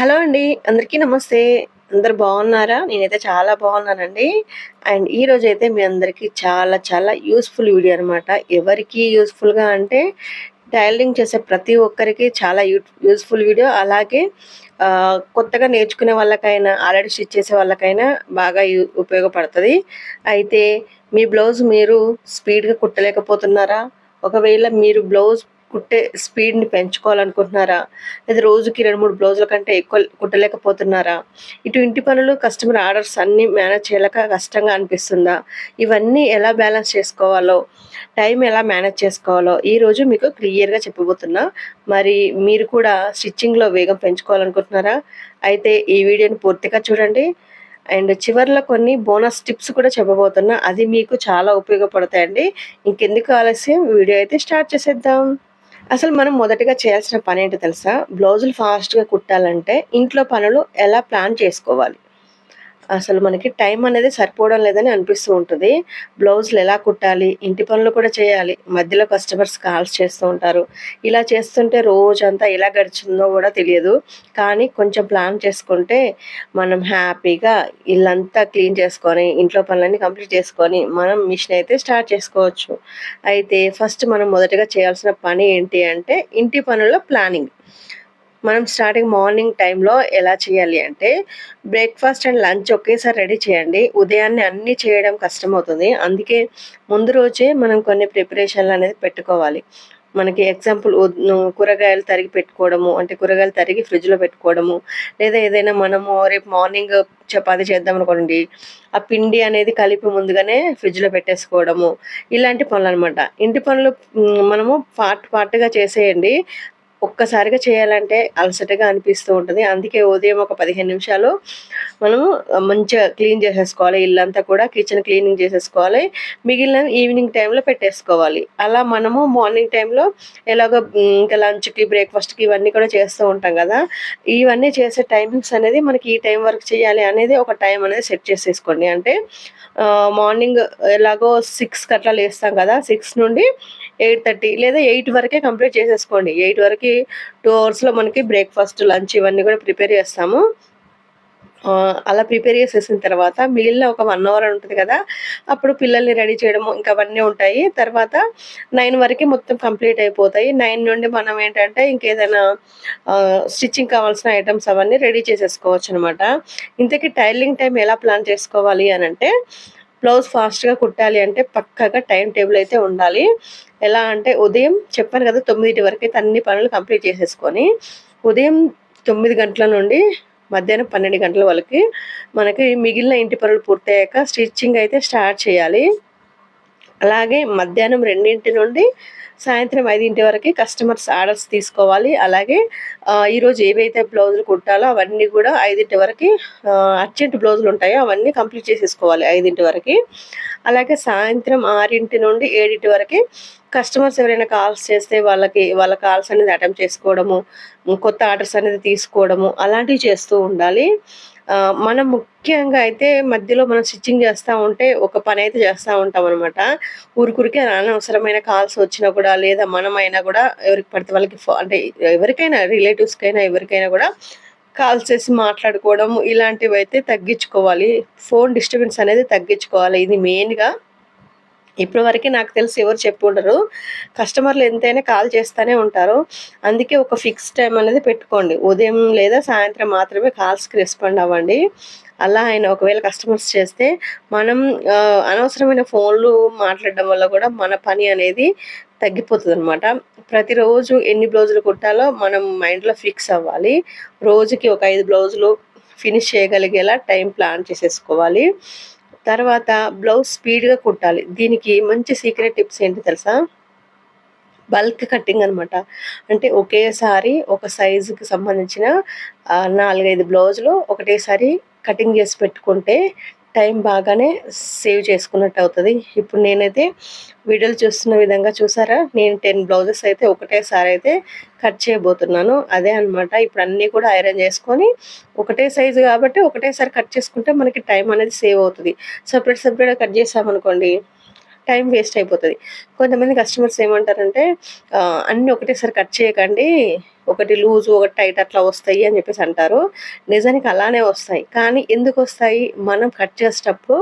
Hello అండి అందరికీ నమస్తే. అందరు బాగున్నారా? నేనైతే చాలా బాగున్నానండి. అండ్ ఈ అయితే మీ అందరికీ చాలా చాలా యూస్ఫుల్ వీడియో అనమాట ఎవరికి యూస్ఫుల్గా అంటే టైలరింగ్ చేసే ప్రతి ఒక్కరికి చాలా యూ యూస్ఫుల్ వీడియో. అలాగే కొత్తగా నేర్చుకునే వాళ్ళకైనా ఆల్రెడీ స్టిచ్ చేసే వాళ్ళకైనా బాగా ఉపయోగపడుతుంది. అయితే మీ బ్లౌజ్ మీరు స్పీడ్గా కుట్టలేకపోతున్నారా? ఒకవేళ మీరు బ్లౌజ్ కుట్టే స్పీడ్ని పెంచుకోవాలనుకుంటున్నారా? లేదా రోజుకి రెండు మూడు బ్లౌజుల కంటే ఎక్కువ కుట్టలేకపోతున్నారా? ఇటు ఇంటి పనులు కస్టమర్ ఆర్డర్స్ అన్నీ మేనేజ్ చేయలేక కష్టంగా అనిపిస్తుందా? ఇవన్నీ ఎలా బ్యాలెన్స్ చేసుకోవాలో టైం ఎలా మేనేజ్ చేసుకోవాలో ఈరోజు మీకు క్లియర్గా చెప్పబోతున్నా. మరి మీరు కూడా స్టిచ్చింగ్లో వేగం పెంచుకోవాలనుకుంటున్నారా? అయితే ఈ వీడియోని పూర్తిగా చూడండి. అండ్ చివర్లో కొన్ని బోనస్ టిప్స్ కూడా చెప్పబోతున్నా. అది మీకు చాలా ఉపయోగపడతాయండి. ఇంకెందుకు ఆలస్యం? వీడియో అయితే స్టార్ట్ చేసేద్దాం. అసలు మనం మొదటగా చేయాల్సిన పని ఏంటో తెలుసా? బ్లౌజులు ఫాస్ట్గా కుట్టాలంటే ఇంట్లో పనులు ఎలా ప్లాన్ చేసుకోవాలి? అసలు మనకి టైం అనేది సరిపోవడం లేదని అనిపిస్తూ ఉంటుంది. బ్లౌజులు ఎలా కుట్టాలి? ఇంటి పనులు కూడా చేయాలి. మధ్యలో కస్టమర్స్ కాల్స్ చేస్తూ ఉంటారు. ఇలా చేస్తుంటే రోజంతా ఎలా గడిచిందో కూడా తెలియదు. కానీ కొంచెం ప్లాన్ చేసుకుంటే మనం హ్యాపీగా ఇల్లంతా క్లీన్ చేసుకొని ఇంట్లో పనులన్నీ కంప్లీట్ చేసుకొని మనం మిషన్ అయితే స్టార్ట్ చేసుకోవచ్చు. అయితే ఫస్ట్ మనం మొదటగా చేయాల్సిన పని ఏంటి అంటే ఇంటి పనుల ప్లానింగ్. మనం స్టార్టింగ్ మార్నింగ్ టైంలో ఎలా చేయాలి అంటే బ్రేక్ఫాస్ట్ అండ్ లంచ్ ఒకేసారి రెడీ చేయండి. ఉదయాన్నే అన్నీ చేయడం కష్టమవుతుంది. అందుకే ముందు రోజే మనం కొన్ని ప్రిపరేషన్లు అనేది పెట్టుకోవాలి. మనకి ఎగ్జాంపుల్ కూరగాయలు తరిగి పెట్టుకోవడము అంటే కూరగాయలు తరిగి ఫ్రిడ్జ్లో పెట్టుకోవడము లేదా ఏదైనా మనము రేపు మార్నింగ్ చపాతి చేద్దాం అనుకోండి ఆ పిండి అనేది కలిపి ముందుగానే ఫ్రిడ్జ్లో పెట్టేసుకోవడము ఇలాంటి పనులు అనమాట ఇంటి పనులు మనము పార్ట్ పార్ట్గా చేసేయండి. ఒక్కసారిగా చేయాలంటే అలసటగా అనిపిస్తూ ఉంటుంది. అందుకే ఉదయం ఒక పదిహేను నిమిషాలు మనము మంచిగా క్లీన్ చేసేసుకోవాలి. ఇల్లంతా కూడా కిచెన్ క్లీనింగ్ చేసేసుకోవాలి. మిగిలిన ఈవినింగ్ టైంలో పెట్టేసుకోవాలి. అలా మనము మార్నింగ్ టైంలో ఎలాగో ఇంకా లంచ్కి బ్రేక్ఫాస్ట్కి ఇవన్నీ కూడా చేస్తూ ఉంటాం కదా. ఇవన్నీ చేసే టైమింగ్స్ అనేది మనకి ఈ టైం వరకు చేయాలి అనేది ఒక టైం అనేది సెట్ చేసేసుకోండి. అంటే మార్నింగ్ ఎలాగో సిక్స్కి అట్లా లేస్తాం కదా. సిక్స్ నుండి ఎయిట్ థర్టీ లేదా ఎయిట్ వరకే కంప్లీట్ చేసేసుకోండి. ఎయిట్ వరకు టూ అవర్స్లో మనకి బ్రేక్ఫాస్ట్ లంచ్ ఇవన్నీ కూడా ప్రిపేర్ చేస్తాము. అలా ప్రిపేర్ చేసేసిన తర్వాత మిగిలిన ఒక వన్ అవర్ ఉంటుంది కదా అప్పుడు పిల్లల్ని రెడీ చేయడము ఇంకా అవన్నీ ఉంటాయి. తర్వాత నైన్ వరకు మొత్తం కంప్లీట్ అయిపోతాయి. నైన్ నుండి మనం ఏంటంటే ఇంకేదైనా స్టిచ్చింగ్ కావాల్సిన ఐటమ్స్ అవన్నీ రెడీ చేసేసుకోవచ్చు అనమాట ఇంతకీ టైలింగ్ టైం ఎలా ప్లాన్ చేసుకోవాలి అని అంటే బ్లౌజ్ ఫాస్ట్గా కుట్టాలి అంటే పక్కగా టైం టేబుల్ అయితే ఉండాలి. ఎలా అంటే ఉదయం చెప్పాను కదా తొమ్మిది వరకు అయితే అన్ని పనులు కంప్లీట్ చేసేసుకొని ఉదయం తొమ్మిది గంటల నుండి మధ్యాహ్నం పన్నెండు గంటల వరకు మనకి మిగిలిన ఇంటి పనులు పూర్తయ్యాక స్టిచ్చింగ్ అయితే స్టార్ట్ చేయాలి. అలాగే మధ్యాహ్నం రెండింటి నుండి సాయంత్రం ఐదింటి వరకు కస్టమర్స్ ఆర్డర్స్ తీసుకోవాలి. అలాగే ఈరోజు ఏవైతే బ్లౌజులు కుట్టాలో అవన్నీ కూడా ఐదింటి వరకు అర్జెంట్ బ్లౌజులు ఉంటాయో అవన్నీ కంప్లీట్ చేసేసుకోవాలి ఐదింటి వరకు. అలాగే సాయంత్రం ఆరింటి నుండి ఏడింటి వరకు కస్టమర్స్ ఎవరైనా కాల్స్ చేస్తే వాళ్ళకి వాళ్ళ కాల్స్ అనేది అటెంప్ట్ చేసుకోవడము కొత్త ఆర్డర్స్ అనేది తీసుకోవడము అలాంటివి చేస్తూ ఉండాలి. మనం ముఖ్యంగా అయితే మధ్యలో మనం స్టిచ్చింగ్ చేస్తూ ఉంటే ఒక పని అయితే చేస్తూ ఉంటాం అనమాట ఊరికూరికే అనవసరమైన కాల్స్ వచ్చినా కూడా లేదా మనమైనా కూడా ఎవరికి పడితే వాళ్ళకి ఫో- అంటే ఎవరికైనా రిలేటివ్స్కైనా ఎవరికైనా కూడా కాల్స్ చేసి మాట్లాడుకోవడం ఇలాంటివి అయితే తగ్గించుకోవాలి. ఫోన్ డిస్టర్బెన్స్ అనేది తగ్గించుకోవాలి. ఇది మెయిన్గా ఇప్పటి వరకు నాకు తెలిసి ఎవరు చెప్పి ఉండరు. కస్టమర్లు ఎంతైనా కాల్ చేస్తూనే ఉంటారు. అందుకే ఒక ఫిక్స్ టైం అనేది పెట్టుకోండి. ఉదయం లేదా సాయంత్రం మాత్రమే కాల్స్కి రెస్పాండ్ అవ్వండి. అలా ఆయన ఒకవేళ కస్టమర్స్ చేస్తే మనం అనవసరమైన ఫోన్లు మాట్లాడడం వల్ల కూడా మన పని అనేది తగ్గిపోతుంది అనమాట ప్రతిరోజు ఎన్ని బ్లౌజులు కుట్టాలో మనం మైండ్లో ఫిక్స్ అవ్వాలి. రోజుకి ఒక ఐదు బ్లౌజులు ఫినిష్ చేయగలిగేలా టైం ప్లాన్ చేసేసుకోవాలి. తర్వాత బ్లౌజ్ స్పీడ్గా కుట్టాలి. దీనికి మంచి సీక్రెట్ టిప్స్ ఏంటి తెలుసా? బల్క్ కట్టింగ్ అనమాట అంటే ఒకేసారి ఒక సైజుకి సంబంధించిన నాలుగైదు బ్లౌజులు ఒకటేసారి కటింగ్ చేసి పెట్టుకుంటే టైం బాగానే సేవ్ చేసుకున్నట్టు అవుతుంది. ఇప్పుడు నేనైతే వీడియోలు చూస్తున్న విధంగా చూసారా? నేను టెన్ బ్లౌజెస్ అయితే ఒకటేసారి అయితే కట్ చేయబోతున్నాను. అదే అన్నమాట. ఇప్పుడు అన్నీ కూడా ఐరన్ చేసుకొని ఒకటే సైజు కాబట్టి ఒకటేసారి కట్ చేసుకుంటే మనకి టైం అనేది సేవ్ అవుతుంది. సపరేట్ సపరేట్గా కట్ చేసామనుకోండి టైం వేస్ట్ అయిపోతుంది. కొంతమంది కస్టమర్స్ ఏమంటారంటే అన్నీ ఒకటేసారి కట్ చేయకండి. ఒకటి లూజు ఒకటి టైట్ అట్లా వస్తాయి అని చెప్పేసి అంటారు. నిజానికి అలానే వస్తాయి. కానీ ఎందుకు వస్తాయి? మనం కట్ చేసేటప్పుడు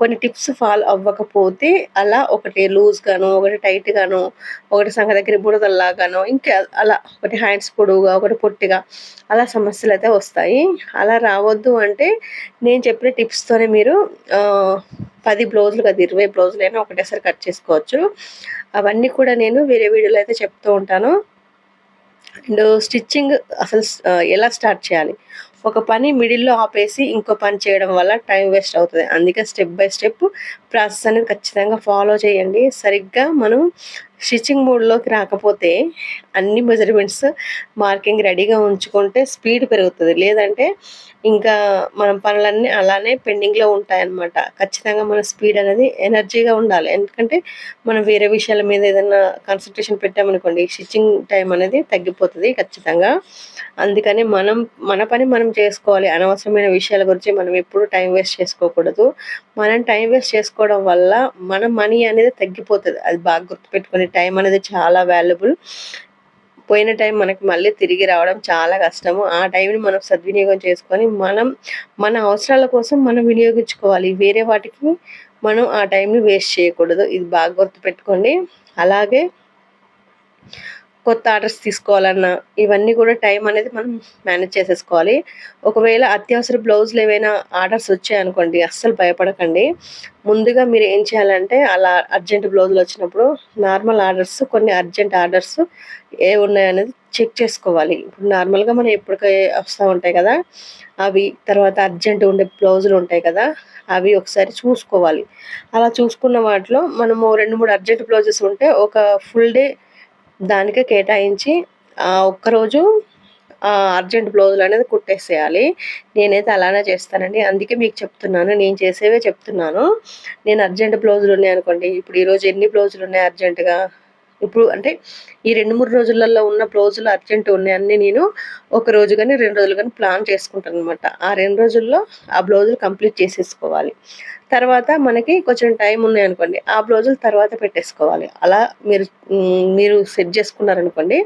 కొన్ని టిప్స్ ఫాలో అవ్వకపోతే అలా ఒకటి లూజ్ గాను ఒకటి టైట్ గాను ఒకటి సంఘ దగ్గర బుడదల్లాగాను ఇంకా అలా ఒకటి హ్యాండ్స్ పొడువుగా ఒకటి పొట్టిగా అలా సమస్యలు అయితే వస్తాయి. అలా రావద్దు అంటే నేను చెప్పిన టిప్స్తోనే మీరు పది బ్లౌజులు కదా ఇరవై బ్లౌజులు అయినా ఒకటేసారి కట్ చేసుకోవచ్చు. అవన్నీ కూడా నేను వేరే వీడియోలో అయితే చెప్తూ ఉంటాను. అండ్ స్టిచ్చింగ్ అసలు ఎలా స్టార్ట్ చేయాలి? ఒక పని మిడిల్లో ఆపేసి ఇంకో పని చేయడం వల్ల టైం వేస్ట్ అవుతుంది. అందుకే స్టెప్ బై స్టెప్ ప్రాసెస్ అనేది ఖచ్చితంగా ఫాలో చేయండి. సరిగ్గా మనం స్టిచ్చింగ్ మోడ్లోకి రాకపోతే అన్ని మెజర్మెంట్స్ మార్కింగ్ రెడీగా ఉంచుకుంటే స్పీడ్ పెరుగుతుంది. లేదంటే ఇంకా మనం పనులన్నీ అలానే పెండింగ్లో ఉంటాయన్నమాట. ఖచ్చితంగా మన స్పీడ్ అనేది ఎనర్జీగా ఉండాలి. ఎందుకంటే మనం వేరే విషయాల మీద ఏదైనా కాన్సన్ట్రేషన్ పెట్టామనుకోండి స్టిచ్చింగ్ టైం అనేది తగ్గిపోతుంది ఖచ్చితంగా. అందుకని మనం మన పని మనం చేసుకోవాలి. అనవసరమైన విషయాల గురించి మనం ఎప్పుడు టైం వేస్ట్ చేసుకోకూడదు. మనం టైం వేస్ట్ చేసుకోవడం వల్ల మన మనీ అనేది తగ్గిపోతుంది. అది బాగా గుర్తుపెట్టుకునే టైం అనేది చాలా వాల్యుబుల్ పోయిన టైం మనకి మళ్ళీ తిరిగి రావడం చాలా కష్టము. ఆ టైంని మనం సద్వినియోగం చేసుకొని మనం మన అవసరాల కోసం మనం వినియోగించుకోవాలి. వేరే వాటికి మనం ఆ టైంని వేస్ట్ చేయకూడదు. ఇది బాగా గుర్తుపెట్టుకోండి. అలాగే కొత్త ఆర్డర్స్ తీసుకోవాలన్నా ఇవన్నీ కూడా టైం అనేది మనం మేనేజ్ చేసేసుకోవాలి. ఒకవేళ అత్యవసర బ్లౌజులు ఏవైనా ఆర్డర్స్ వచ్చాయనుకోండి అస్సలు భయపడకండి. ముందుగా మీరు ఏం చేయాలంటే అలా అర్జెంట్ బ్లౌజులు వచ్చినప్పుడు నార్మల్ ఆర్డర్స్ కొన్ని అర్జెంట్ ఆర్డర్స్ ఏ ఉన్నాయనేది చెక్ చేసుకోవాలి. ఇప్పుడు నార్మల్గా మనం ఎప్పటికీ వస్తూ ఉంటాయి కదా అవి తర్వాత అర్జెంట్ ఉండే బ్లౌజులు ఉంటాయి కదా అవి ఒకసారి చూసుకోవాలి. అలా చూసుకున్న వాటిలో మనము రెండు మూడు అర్జెంట్ బ్లౌజెస్ ఉంటే ఒక ఫుల్ డే దానికే కేటాయించి ఒక్కరోజు అర్జెంట్ బ్లౌజులు అనేది కుట్టేసేయాలి. నేనైతే అలానే చేస్తానండి. అందుకే మీకు చెప్తున్నాను. నేను చేసేవే చెప్తున్నాను. నేను అర్జెంట్ బ్లౌజులు ఉన్నాయి అనుకోండి. ఇప్పుడు ఈరోజు ఎన్ని బ్లౌజులు ఉన్నాయి అర్జెంటుగా? ఇప్పుడు అంటే ఈ రెండు మూడు రోజులలో ఉన్న బ్లౌజులు అర్జెంట్ ఉన్నాయన్నీ నేను ఒక రోజు కానీ రెండు రోజులు కానీ ప్లాన్ చేసుకుంటాను అనమాట ఆ రెండు రోజుల్లో ఆ బ్లౌజులు కంప్లీట్ చేసేసుకోవాలి. తర్వాత మనకి కొంచెం టైం ఉన్నాయి అనుకోండి ఆ బ్లౌజులు తర్వాత పెట్టేసుకోవాలి. అలా మీరు మీరు సెట్ చేసుకున్నారనుకోండి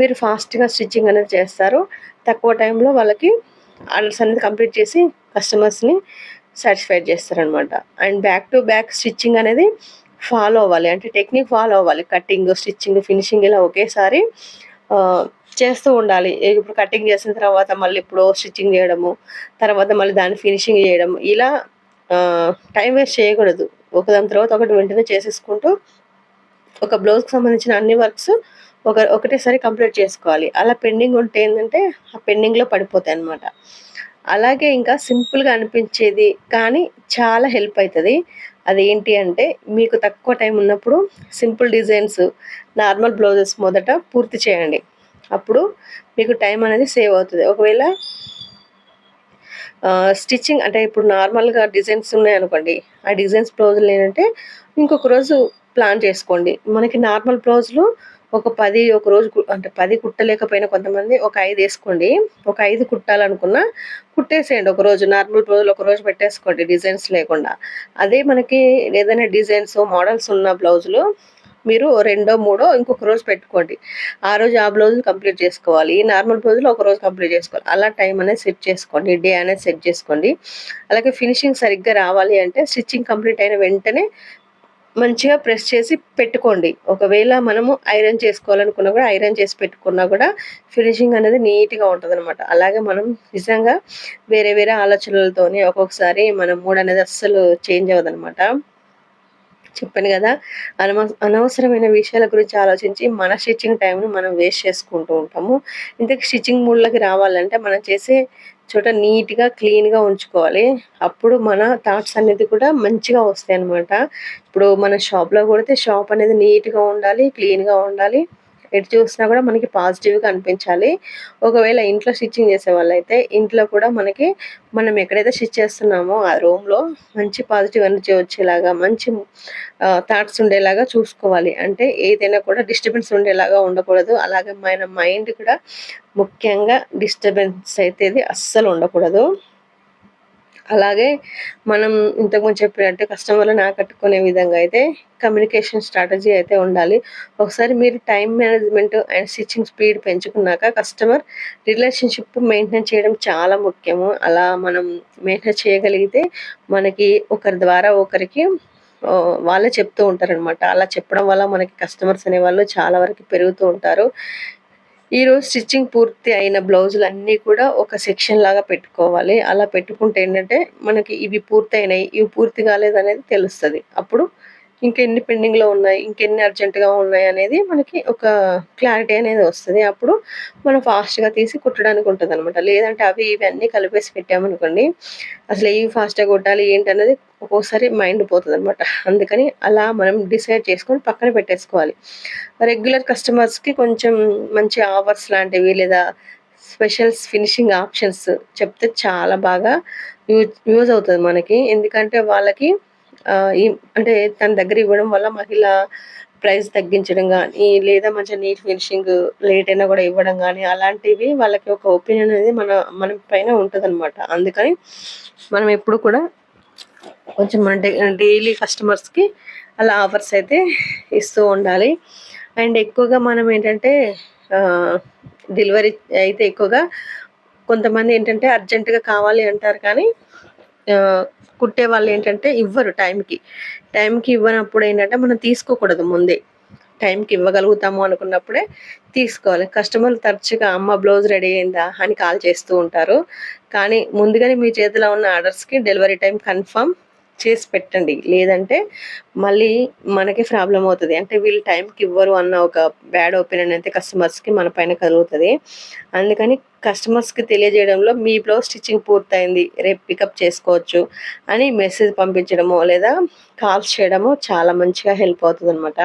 మీరు ఫాస్ట్గా స్టిచ్చింగ్ అనేది చేస్తారు. తక్కువ టైంలో వాళ్ళకి ఆర్డర్స్ అనేది కంప్లీట్ చేసి కస్టమర్స్ని సాటిస్ఫైడ్ చేస్తారనమాట and back to back stitching అనేది ఫాలో అవ్వాలి. అంటే టెక్నిక్ ఫాలో అవ్వాలి. కటింగ్ స్టిచ్చింగ్ ఫినిషింగ్ ఇలా ఒకేసారి చేస్తూ ఉండాలి. ఇప్పుడు కటింగ్ చేసిన తర్వాత మళ్ళీ ఇప్పుడు స్టిచ్చింగ్ చేయడము తర్వాత మళ్ళీ దాన్ని ఫినిషింగ్ చేయడం ఇలా టైం వేస్ట్ చేయకూడదు. ఒకదాని తర్వాత ఒకటి వెంటనే చేసేసుకుంటూ ఒక బ్లౌజ్కి సంబంధించిన అన్ని వర్క్స్ ఒక ఒకటేసారి కంప్లీట్ చేసుకోవాలి. అలా పెండింగ్ ఉంటే ఏంటంటే ఆ పెండింగ్లో పడిపోతాయి అనమాట అలాగే ఇంకా సింపుల్గా అనిపించేది కానీ చాలా హెల్ప్ అవుతుంది అదేంటి అంటే మీకు తక్కువ టైం ఉన్నప్పుడు సింపుల్ డిజైన్స్ నార్మల్ బ్లౌజెస్ మొదట పూర్తి చేయండి. అప్పుడు మీకు టైం అనేది సేవ్ అవుతుంది. ఒకవేళ స్టిచ్చింగ్ అంటే ఇప్పుడు నార్మల్గా డిజైన్స్ ఉన్నాయనుకోండి ఆ డిజైన్స్ బ్లౌజులు ఏంటంటే ఇంకొక రోజు ప్లాన్ చేసుకోండి. మనకి నార్మల్ బ్లౌజులు ఒక పది ఒక రోజు అంటే పది కుట్టలేకపోయినా కొంతమంది ఒక ఐదు వేసుకోండి. ఒక ఐదు కుట్టాలనుకున్నా కుట్టేసేయండి. ఒక రోజు నార్మల్ రోజులు ఒక రోజు పెట్టేసుకోండి. డిజైన్స్ లేకుండా. అదే మనకి ఏదైనా డిజైన్స్ మోడల్స్ ఉన్న బ్లౌజులు మీరు రెండో మూడో ఇంకొక రోజు పెట్టుకోండి. ఆ రోజు ఆ బ్లౌజులు కంప్లీట్ చేసుకోవాలి. ఈ నార్మల్ బ్లౌజులు ఒక రోజు కంప్లీట్ చేసుకోవాలి. అలా టైం అనేది సెట్ చేసుకోండి. డే అనేది సెట్ చేసుకోండి. అలాగే ఫినిషింగ్ సరిగ్గా రావాలి అంటే స్టిచ్చింగ్ కంప్లీట్ అయిన వెంటనే మంచిగా ప్రెస్ చేసి పెట్టుకోండి. ఒకవేళ మనము ఐరన్ చేసుకోవాలనుకున్నా కూడా ఐరన్ చేసి పెట్టుకున్నా కూడా ఫినిషింగ్ అనేది నీట్గా ఉంటుంది అనమాట అలాగే మనం నిజంగా వేరే వేరే ఆలోచనలతోనే ఒక్కొక్కసారి మన మూడ్ అనేది అస్సలు చేంజ్ అవ్వదు అనమాట చెప్పాను కదా అనవ అనవసరమైన విషయాల గురించి ఆలోచించి మన స్టిచ్చింగ్ టైంని మనం వేస్ట్ చేసుకుంటూ ఉంటాము. ఇంతకు స్టిచ్చింగ్ మూడ్లోకి రావాలంటే మనం చేసే చోట నీట్గా క్లీన్గా ఉంచుకోవాలి. అప్పుడు మన థాట్స్ అనేది కూడా మంచిగా వస్తాయి అనమాట ఇప్పుడు మన షాప్లో కొడితే షాప్ అనేది నీట్గా ఉండాలి క్లీన్గా ఉండాలి. ఎటు చూసినా కూడా మనకి పాజిటివ్గా అనిపించాలి. ఒకవేళ ఇంట్లో స్టిచ్చింగ్ చేసే వాళ్ళైతే ఇంట్లో కూడా మనకి మనం ఎక్కడైతే స్టిచ్ చేస్తున్నామో ఆ రూమ్లో మంచి పాజిటివ్ ఎనర్జీ వచ్చేలాగా మంచి థాట్స్ ఉండేలాగా చూసుకోవాలి. అంటే ఏదైనా కూడా డిస్టర్బెన్స్ ఉండేలాగా ఉండకూడదు. అలాగే మన మైండ్ కూడా ముఖ్యంగా డిస్టర్బెన్స్ అయితే అస్సలు ఉండకూడదు. అలాగే మనం ఇంతకుముందు చెప్పినట్టు కస్టమర్లను ఆకట్టుకునే విధంగా అయితే కమ్యూనికేషన్ స్ట్రాటజీ అయితే ఉండాలి. ఒకసారి మీరు time management and stitching speed పెంచుకున్నాక customer relationship maintain చేయడం చాలా ముఖ్యము. అలా మనం మెయింటైన్ చేయగలిగితే మనకి ఒకరి ద్వారా ఒకరికి వాళ్ళే చెప్తూ ఉంటారనమాట అలా చెప్పడం వల్ల మనకి కస్టమర్స్ అనేవాళ్ళు చాలా వరకు పెరుగుతూ ఉంటారు. ఈరోజు స్టిచ్చింగ్ పూర్తి అయిన బ్లౌజులు అన్నీ కూడా ఒక సెక్షన్ లాగా పెట్టుకోవాలి. అలా పెట్టుకుంటే ఏంటంటే మనకి ఇవి పూర్తి అయినాయి ఇవి పూర్తి కాలేదనేది తెలుస్తుంది. అప్పుడు ఇంకెన్ని పెండింగ్లో ఉన్నాయి ఇంకెన్ని అర్జెంటుగా ఉన్నాయి అనేది మనకి ఒక క్లారిటీ అనేది వస్తుంది. అప్పుడు మనం ఫాస్ట్గా తీసి కుట్టడానికి ఉంటుంది అనమాట లేదంటే అవి ఇవన్నీ కలిపేసి పెట్టామనుకోండి అసలు ఏవి ఫాస్ట్గా కొట్టాలి ఏంటి అనేది ఒక్కోసారి మైండ్ పోతుంది అనమాట అందుకని అలా మనం డిసైడ్ చేసుకొని పక్కన పెట్టేసుకోవాలి. రెగ్యులర్ కస్టమర్స్కి కొంచెం మంచి ఆఫర్స్ లాంటివి లేదా స్పెషల్స్ ఫినిషింగ్ ఆప్షన్స్ చెప్తే చాలా బాగా యూజ్ యూజ్ అవుతుంది మనకి. ఎందుకంటే వాళ్ళకి అంటే తన దగ్గర ఇవ్వడం వల్ల మహిళ ప్రైస్ తగ్గించడం కానీ లేదా మంచిగా నీట్ ఫినిషింగ్ లేట్ అయినా కూడా ఇవ్వడం కానీ అలాంటివి వాళ్ళకి ఒక ఒపీనియన్ అనేది మన మన పైన ఉంటుంది అందుకని మనం ఎప్పుడు కూడా కొంచెం మన డైలీ కస్టమర్స్కి అలా ఆఫర్స్ అయితే ఇస్తూ ఉండాలి. అండ్ ఎక్కువగా మనం ఏంటంటే డెలివరీ అయితే ఎక్కువగా కొంతమంది ఏంటంటే అర్జెంటుగా కావాలి అంటారు కానీ కుట్టే వాళ్ళు ఏంటంటే ఇవ్వరు టైంకి. టైంకి ఇవ్వనప్పుడు ఏంటంటే మనం తీసుకోకూడదు ముందే. టైంకి ఇవ్వగలుగుతాము అనుకున్నప్పుడే తీసుకోవాలి. కస్టమర్లు తరచుగా అమ్మ బ్లౌజ్ రెడీ అయిందా అని కాల్ చేస్తూ ఉంటారు. కానీ ముందుగానే మీ చేతిలో ఉన్న ఆర్డర్స్కి డెలివరీ టైం కన్ఫర్మ్ చేసి పెట్టండి. లేదంటే మళ్ళీ మనకి ప్రాబ్లం అవుతుంది. అంటే వీళ్ళు టైంకి ఇవ్వరు అన్న ఒక బ్యాడ్ ఒపీనియన్ అయితే కస్టమర్స్కి మన పైన కలుగుతుంది. అందుకని కస్టమర్స్కి తెలియజేయడంలో మీ బ్లౌజ్ స్టిచ్చింగ్ పూర్తయింది రేపు పికప్ చేసుకోవచ్చు అని మెసేజ్ పంపించడము లేదా కాల్స్ చేయడము చాలా మంచిగా హెల్ప్ అవుతుంది అనమాట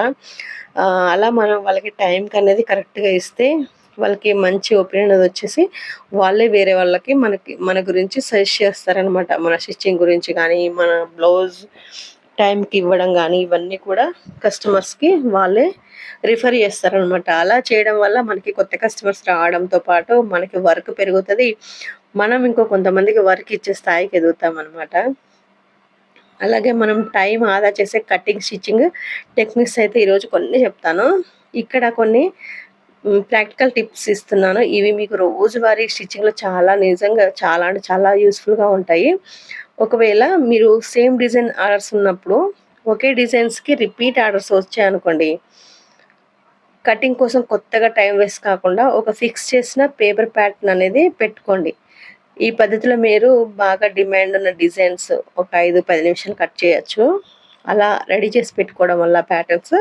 అలా మనం వాళ్ళకి టైంకి అనేది కరెక్ట్గా ఇస్తే వాళ్ళకి మంచి ఒపీనియన్ అది వచ్చేసి వాళ్ళే వేరే వాళ్ళకి మనకి మన గురించి సజెస్ట్ చేస్తారనమాట మన స్టిచ్చింగ్ గురించి కానీ మన బ్లౌజ్ టైంకి ఇవ్వడం కానీ ఇవన్నీ కూడా కస్టమర్స్కి వాళ్ళే రిఫర్ చేస్తారనమాట అలా చేయడం వల్ల మనకి కొత్త కస్టమర్స్ రావడంతో పాటు మనకి వర్క్ పెరుగుతుంది. మనం ఇంకో కొంతమందికి వర్క్ ఇచ్చే స్థాయికి ఎదుగుతాం అనమాట అలాగే మనం టైం ఆదా చేసే కటింగ్ స్టిచ్చింగ్ టెక్నిక్స్ అయితే ఈరోజు కొన్ని చెప్తాను. ఇక్కడ కొన్ని ప్రాక్టికల్ టిప్స్ ఇస్తున్నాను. ఇవి మీకు రోజువారీ స్టిచ్చింగ్లో చాలా నిజంగా చాలా అంటే చాలా యూస్ఫుల్గా ఉంటాయి. ఒకవేళ మీరు సేమ్ డిజైన్ ఆర్డర్స్ ఉన్నప్పుడు ఒకే డిజైన్స్కి రిపీట్ ఆర్డర్స్ వచ్చాయనుకోండి కటింగ్ కోసం కొత్తగా టైం వేస్ట్ కాకుండా ఒక ఫిక్స్ చేసిన పేపర్ ప్యాటర్న్ అనేది పెట్టుకోండి. ఈ పద్ధతిలో మీరు బాగా డిమాండ్ ఉన్న డిజైన్స్ ఒక ఐదు పది నిమిషాలు కట్ చేయొచ్చు. అలా రెడీ చేసి పెట్టుకోవడం వల్ల ప్యాటర్న్స్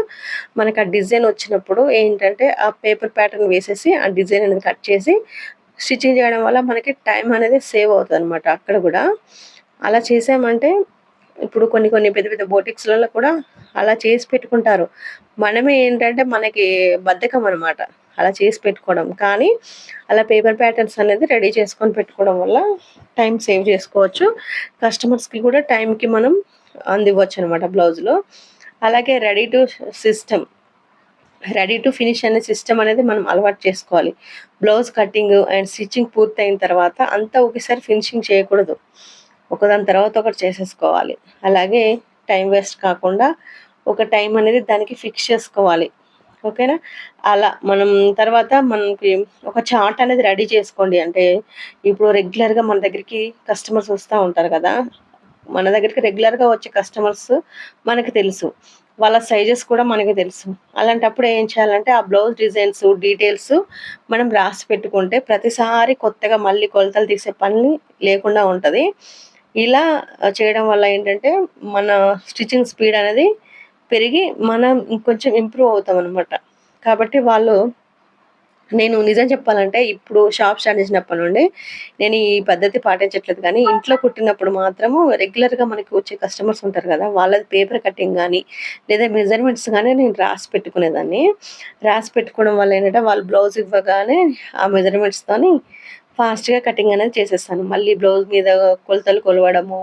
మనకి ఆ డిజైన్ వచ్చినప్పుడు ఏంటంటే ఆ పేపర్ ప్యాటర్న్ వేసేసి ఆ డిజైన్ అనేది కట్ చేసి స్టిచ్చింగ్ చేయడం వల్ల మనకి టైం అనేది సేవ్ అవుతుంది అనమాట అక్కడ కూడా. అలా చేసామంటే ఇప్పుడు కొన్ని కొన్ని పెద్ద పెద్ద బోటిక్స్లలో కూడా అలా చేసి పెట్టుకుంటారు. మనమే ఏంటంటే మనకి బద్ధకం అనమాట అలా చేసి పెట్టుకోవడం. కానీ అలా పేపర్ ప్యాటర్న్స్ అనేది రెడీ చేసుకొని పెట్టుకోవడం వల్ల టైం సేవ్ చేసుకోవచ్చు. కస్టమర్స్కి కూడా టైంకి మనం అందివ్వచ్చు అనమాట బ్లౌజ్లో. అలాగే ready to system. Ready to finish అనే సిస్టమ్ అనేది మనం అలవాటు చేసుకోవాలి. బ్లౌజ్ కటింగ్ అండ్ స్టిచ్చింగ్ పూర్తయిన తర్వాత అంతా ఒకేసారి ఫినిషింగ్ చేయకూడదు. ఒకదాని తర్వాత ఒకటి చేసేసుకోవాలి. అలాగే టైం వేస్ట్ కాకుండా ఒక టైం అనేది దానికి ఫిక్స్ చేసుకోవాలి. ఓకేనా? అలా మనం తర్వాత మనకి ఒక చార్ట్ అనేది రెడీ చేసుకోండి. అంటే ఇప్పుడు రెగ్యులర్గా మన దగ్గరికి కస్టమర్స్ వస్తూ ఉంటారు కదా మన దగ్గరికి రెగ్యులర్గా వచ్చే కస్టమర్స్ మనకి తెలుసు. వాళ్ళ సైజెస్ కూడా మనకి తెలుసు. అలాంటప్పుడు ఏం చేయాలంటే ఆ బ్లౌజ్ డిజైన్స్ డీటెయిల్స్ మనం రాసి పెట్టుకుంటే ప్రతిసారి కొత్తగా మళ్ళీ కొలతలు తీసే పని లేకుండా ఉంటుంది. ఇలా చేయడం వల్ల ఏంటంటే మన స్టిచ్చింగ్ స్పీడ్ అనేది పెరిగి మనం ఇంకొంచెం ఇంప్రూవ్ అవుతాం అనమాట కాబట్టి వాళ్ళు నేను నిజం చెప్పాలంటే ఇప్పుడు షాప్ స్టార్ట్ చేసినప్పటి నుండి నేను ఈ పద్ధతి పాటించట్లేదు కానీ ఇంట్లో కుట్టినప్పుడు మాత్రము రెగ్యులర్గా మనకి వచ్చే కస్టమర్స్ ఉంటారు కదా వాళ్ళది పేపర్ కటింగ్ కానీ లేదా మెజర్మెంట్స్ కానీ నేను రాసి పెట్టుకునేదాన్ని. రాసి పెట్టుకోవడం వల్ల ఏంటంటే వాళ్ళు బ్లౌజ్ ఇవ్వగానే ఆ మెజర్మెంట్స్తోని ఫాస్ట్గా కటింగ్ అనేది చేసేస్తాను. మళ్ళీ బ్లౌజ్ మీద కొలతలు కొలవడము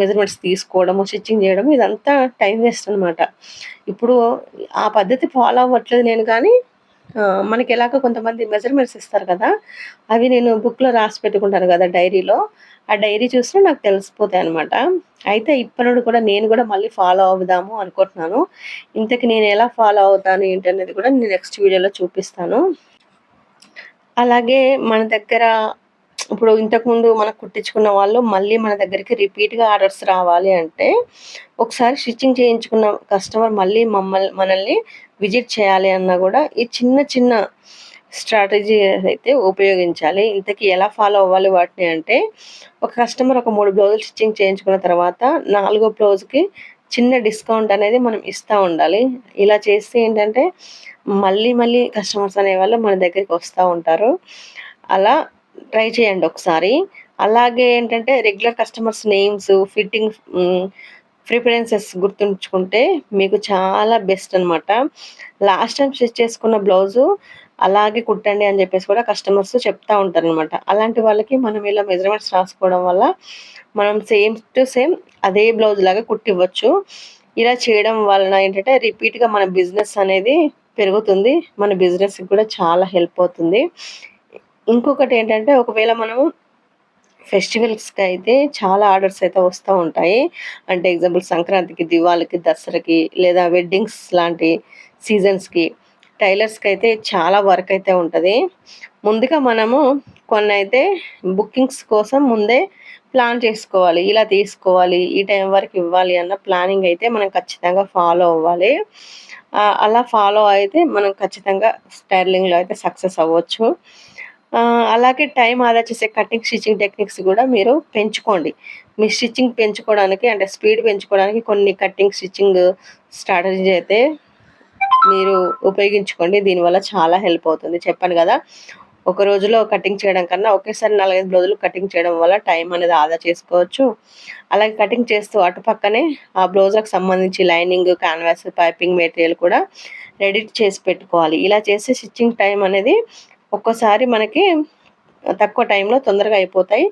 మెజర్మెంట్స్ తీసుకోవడము స్టిచ్చింగ్ చేయడం ఇదంతా టైం వేస్ట్ అనమాట ఇప్పుడు ఆ పద్ధతి ఫాలో అవ్వట్లేదు నేను కానీ మనకి ఎలాగో కొంతమంది మెజర్మెంట్స్ ఇస్తారు కదా అవి నేను బుక్లో రాసి పెట్టుకుంటాను కదా డైరీలో ఆ డైరీ చూస్తే నాకు తెలిసిపోతాయి అనమాట అయితే ఇప్పటి నుండి కూడా నేను కూడా మళ్ళీ ఫాలో అవుదాము అనుకుంటున్నాను. ఇంతకు నేను ఎలా ఫాలో అవుతాను ఏంటి అనేది కూడా నేను నెక్స్ట్ వీడియోలో చూపిస్తాను. అలాగే మన దగ్గర ఇప్పుడు ఇంతకుముందు మనకు కుట్టించుకున్న వాళ్ళు మళ్ళీ మన దగ్గరికి రిపీట్గా ఆర్డర్స్ రావాలి అంటే ఒకసారి స్టిచ్చింగ్ చేయించుకున్న కస్టమర్ మళ్ళీ మమ్మల్ని మనల్ని విజిట్ చేయాలి అన్నా కూడా ఈ చిన్న చిన్న స్ట్రాటజీ అయితే ఉపయోగించాలి. ఇంతకీ ఎలా ఫాలో అవ్వాలి వాటిని అంటే ఒక కస్టమర్ ఒక మూడు బ్లౌజులు స్టిచ్చింగ్ చేయించుకున్న తర్వాత నాలుగో బ్లౌజ్కి చిన్న డిస్కౌంట్ అనేది మనం ఇస్తూ ఉండాలి. ఇలా చేస్తే ఏంటంటే మళ్ళీ మళ్ళీ కస్టమర్స్ అనేవాళ్ళు మన దగ్గరికి వస్తూ ఉంటారు. అలా ట్రై చేయండి ఒకసారి. అలాగే ఏంటంటే regular customers names fitting preferences గుర్తుంచుకుంటే మీకు చాలా బెస్ట్ అనమాట లాస్ట్ టైం స్టిచ్ చేసుకున్న బ్లౌజు అలాగే కుట్టండి అని చెప్పేసి కూడా కస్టమర్స్ చెప్తా ఉంటారు అనమాట అలాంటి వాళ్ళకి మనం ఇలా మెజర్మెంట్స్ రాసుకోవడం వల్ల మనం సేమ్ టు సేమ్ అదే బ్లౌజ్ లాగా కుట్టివ్వచ్చు. ఇలా చేయడం వలన ఏంటంటే రిపీట్గా మన బిజినెస్ అనేది పెరుగుతుంది. మన బిజినెస్కి కూడా చాలా హెల్ప్ అవుతుంది. ఇంకొకటి ఏంటంటే ఒకవేళ మనము ఫెస్టివల్స్కి అయితే చాలా ఆర్డర్స్ అయితే వస్తూ ఉంటాయి. అంటే ఎగ్జాంపుల్ సంక్రాంతికి దివాళికి దసరాకి లేదా వెడ్డింగ్స్ లాంటి సీజన్స్కి టైలర్స్కి అయితే చాలా వర్క్ అయితే ఉంటుంది. ముందుగా మనము కొన్ని అయితే బుకింగ్స్ కోసం ముందే ప్లాన్ చేసుకోవాలి. ఇలా తీసుకోవాలి ఈ టైం వరకు ఇవ్వాలి అన్న ప్లానింగ్ అయితే మనం ఖచ్చితంగా ఫాలో అవ్వాలి. అలా ఫాలో అయితే మనం ఖచ్చితంగా స్టైలింగ్లో అయితే సక్సెస్ అవ్వచ్చు. అలాగే టైం ఆదా చేసే కటింగ్ స్టిచ్చింగ్ టెక్నిక్స్ కూడా మీరు పెంచుకోండి. మీ స్టిచ్చింగ్ పెంచుకోవడానికి అంటే స్పీడ్ పెంచుకోవడానికి కొన్ని కటింగ్ స్టిచ్చింగ్ స్ట్రాటజీ అయితే మీరు ఉపయోగించుకోండి. దీనివల్ల చాలా హెల్ప్ అవుతుంది. చెప్పాను కదా ఒక రోజులో కటింగ్ చేయడం కన్నా ఒకేసారి నాలుగైదు బ్లౌజులు కటింగ్ చేయడం వల్ల టైం అనేది ఆదా చేసుకోవచ్చు. అలాగే కటింగ్ చేస్తూ అటుపక్కనే ఆ బ్లౌజ్లకు సంబంధించి లైనింగ్ క్యాన్వాస్ పైపింగ్ మెటీరియల్ కూడా రెడీ చేసి పెట్టుకోవాలి. ఇలా చేస్తే స్టిచ్చింగ్ టైం అనేది ఒక్కోసారి మనకి తక్కువ టైంలో తొందరగా అయిపోతాయి.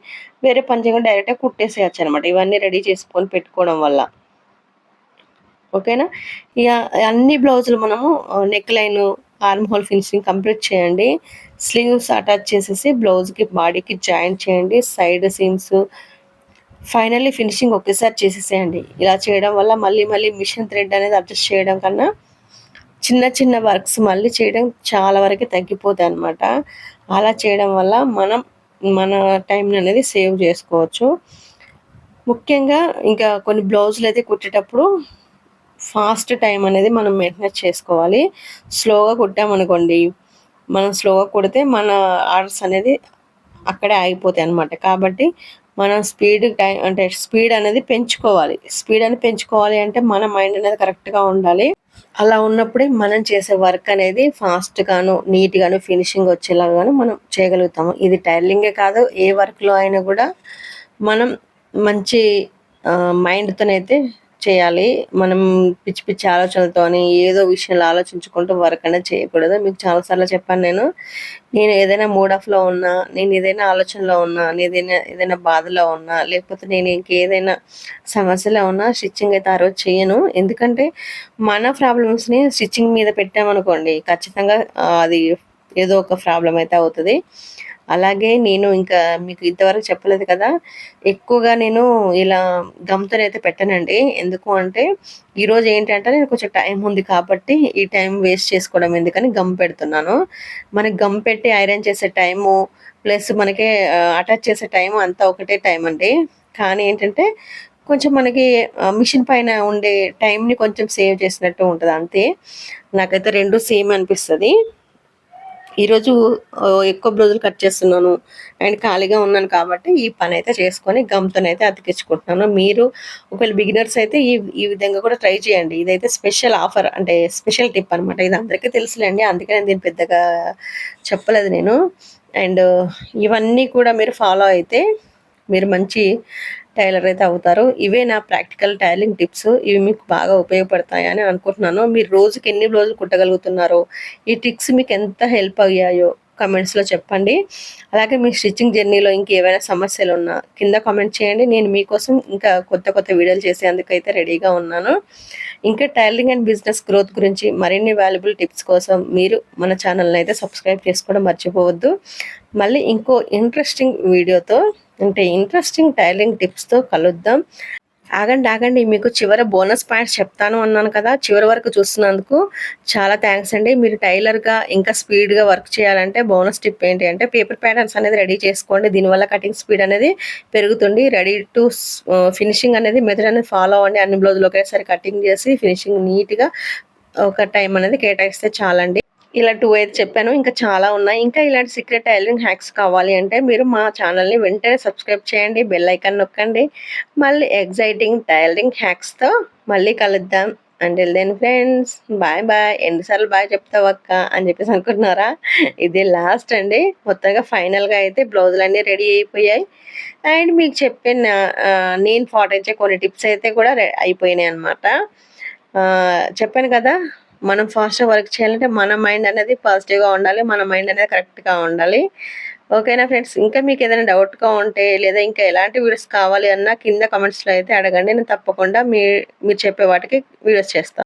వేరే పని చేయకుండా డైరెక్ట్గా కుట్టేసేయచ్చు అనమాట ఇవన్నీ రెడీ చేసుకొని పెట్టుకోవడం వల్ల. ఓకేనా? ఇక అన్ని బ్లౌజులు మనము neckline armhole finishing complete చేయండి. స్లీవ్స్ అటాచ్ చేసేసి బ్లౌజ్కి బాడీకి జాయింట్ చేయండి. సైడ్ సీమ్స్ ఫైనల్లీ ఫినిషింగ్ ఒకేసారి చేసేసేయండి. ఇలా చేయడం వల్ల మళ్ళీ మళ్ళీ మిషన్ థ్రెడ్ అనేది అడ్జస్ట్ చేయడం కన్నా చిన్న చిన్న వర్క్స్ మళ్ళీ చేయడం చాలా వరకు తగ్గిపోతాయి అనమాట అలా చేయడం వల్ల మనం మన టైంని అనేది సేవ్ చేసుకోవచ్చు. ముఖ్యంగా ఇంకా కొన్ని బ్లౌజులు అయితే కుట్టేటప్పుడు ఫాస్ట్ టైం అనేది మనం మెయింటెనెన్స్ చేసుకోవాలి. స్లోగా కుట్టామనుకోండి మనం స్లోగా కుడితే మన ఆర్డర్స్ అనేది అక్కడే ఆగిపోతాయి అనమాట కాబట్టి మనం స్పీడ్ టైం అంటే స్పీడ్ అనేది పెంచుకోవాలి. స్పీడ్ అనేది పెంచుకోవాలి అంటే మన మైండ్ అనేది కరెక్ట్గా ఉండాలి. అలా ఉన్నప్పుడే మనం చేసే వర్క్ అనేది ఫాస్ట్గాను నీట్గాను ఫినిషింగ్ వచ్చేలాగాను మనం చేయగలుగుతాము. ఇది టైలరింగే కాదు ఏ వర్క్లో అయినా కూడా మనం మంచి మైండ్తోనైతే చేయాలి. మనం పిచ్చి పిచ్చి ఆలోచనలతోని ఏదో విషయంలో ఆలోచించుకుంటూ వర్క్ అనేది చేయకూడదు. మీకు చాలాసార్లు చెప్పాను నేను. నేను ఏదైనా మూడ్ ఆఫ్లో ఉన్నా నేను ఏదైనా ఆలోచనలో ఉన్నా ఏదైనా ఏదైనా బాధలో ఉన్నా లేకపోతే నేను ఇంకేదైనా సమస్యలో ఉన్నా స్టిచ్చింగ్ అయితే ఆ రోజు చేయను ఎందుకంటే మన ప్రాబ్లమ్స్ని స్టిచ్చింగ్ మీద పెట్టామనుకోండి ఖచ్చితంగా అది ఏదో ఒక ప్రాబ్లం అయితే అవుతుంది. అలాగే నేను ఇంకా మీకు ఇంతవరకు చెప్పలేదు కదా ఎక్కువగా నేను ఇలా గమ్తో అయితే పెట్టానండి. ఎందుకు అంటే ఈరోజు ఏంటంటే నేను కొంచెం టైం ఉంది కాబట్టి ఈ టైం వేస్ట్ చేసుకోవడం ఎందుకని గమ్ పెడుతున్నాను. మనకి గమ్ పెట్టి ఐరన్ చేసే టైము ప్లస్ మనకి అటాచ్ చేసే టైం అంతా ఒకటే టైం అండి. కానీ ఏంటంటే కొంచెం మనకి మిషన్ పైన ఉండే టైంని కొంచెం సేవ్ చేసినట్టు ఉంటుంది అంతే. నాకైతే రెండు సేమ్ అనిపిస్తుంది. ఈరోజు ఎక్కువ బ్లౌజులు కట్ చేస్తున్నాను. అండ్ ఖాళీగా ఉన్నాను కాబట్టి ఈ పని అయితే చేసుకొని గమ్తోనైతే అతికించుకుంటున్నాను. మీరు ఒకవేళ బిగినర్స్ అయితే ఈ ఈ విధంగా కూడా ట్రై చేయండి. ఇదైతే స్పెషల్ ఆఫర్ అంటే స్పెషల్ టిప్ అనమాట ఇది అందరికీ తెలుసులేండి. అందుకే నేను దీన్ని పెద్దగా చెప్పలేదు నేను. అండ్ ఇవన్నీ కూడా మీరు ఫాలో అయితే మీరు మంచి టైలర్ అయితే అవుతారు. ఇవే నా ప్రాక్టికల్ టైలింగ్ టిప్స్. ఇవి మీకు బాగా ఉపయోగపడతాయని అనుకుంటున్నాను. మీరు రోజుకి ఎన్ని బ్లౌజులు కుట్టగలుగుతున్నారో ఈ టిప్స్ మీకు ఎంత హెల్ప్ అయ్యాయో కమెంట్స్లో చెప్పండి. అలాగే మీ స్టిచ్చింగ్ జర్నీలో ఇంకేమైనా సమస్యలు ఉన్నా కింద కామెంట్ చేయండి. నేను మీకోసం ఇంకా కొత్త కొత్త వీడియోలు చేసేందుకు అయితే రెడీగా ఉన్నాను. ఇంకా టైలరింగ్ అండ్ బిజినెస్ గ్రోత్ గురించి మరిన్ని వాల్యుబుల్ టిప్స్ కోసం మీరు మన ఛానల్ని అయితే సబ్స్క్రైబ్ చేసుకోవడం మర్చిపోవద్దు. మళ్ళీ ఇంకో ఇంట్రెస్టింగ్ వీడియోతో అంటే ఇంట్రెస్టింగ్ టైలింగ్ టిప్స్తో కలుద్దాం. ఆగండి ఆగండి మీకు చివరి బోనస్ పాయింట్స్ చెప్తాను అన్నాను కదా చివరి వరకు చూస్తున్నందుకు చాలా థ్యాంక్స్ అండి. మీరు టైలర్గా ఇంకా స్పీడ్గా వర్క్ చేయాలంటే బోనస్ టిప్ ఏంటి అంటే పేపర్ ప్యాటర్న్స్ అనేది రెడీ చేసుకోండి. దీనివల్ల కటింగ్ స్పీడ్ అనేది పెరుగుతుంది. రెడీ టు ఫినిషింగ్ అనేది మెథడ్ అనేది ఫాలో అవ్వండి. అన్ని బ్లౌజులు ఒకేసారి కటింగ్ చేసి ఫినిషింగ్ నీట్గా ఒక టైం అనేది కేటాయిస్తే చాలండి. ఇలా టూ అయితే చెప్పాను. ఇంకా చాలా ఉన్నాయి. ఇంకా ఇలాంటి సీక్రెట్ టైలరింగ్ హ్యాక్స్ కావాలి అంటే మీరు మా ఛానల్ని వెంటనే సబ్స్క్రైబ్ చేయండి. బెల్ ఐకాన్ నొక్కండి. మళ్ళీ ఎగ్జైటింగ్ టైలరింగ్ హ్యాక్స్తో మళ్ళీ కలుద్దాం. And then friends bye bye ఎన్నిసార్లు బాయ్ చెప్తావు అక్క అని చెప్పేసి అనుకుంటున్నారా? ఇది లాస్ట్ అండి. మొత్తంగా ఫైనల్గా అయితే బ్లౌజులు అన్నీ రెడీ అయిపోయాయి. అండ్ మీకు చెప్పిన నేను ఫాట్ కొన్ని టిప్స్ అయితే కూడా అయిపోయినాయి అనమాట చెప్పాను కదా మనం ఫాస్ట్గా వర్క్ చేయాలంటే మన మైండ్ అనేది పాజిటివ్గా ఉండాలి మన మైండ్ అనేది కరెక్ట్గా ఉండాలి. ఓకేనా ఫ్రెండ్స్ ఇంకా మీకు ఏదైనా డౌట్గా ఉంటే లేదా ఇంకా ఎలాంటి వీడియోస్ కావాలి అన్నా కింద కమెంట్స్లో అయితే అడగండి. నేను తప్పకుండా మీ మీరు చెప్పే వాటికి వీడియోస్ చేస్తాను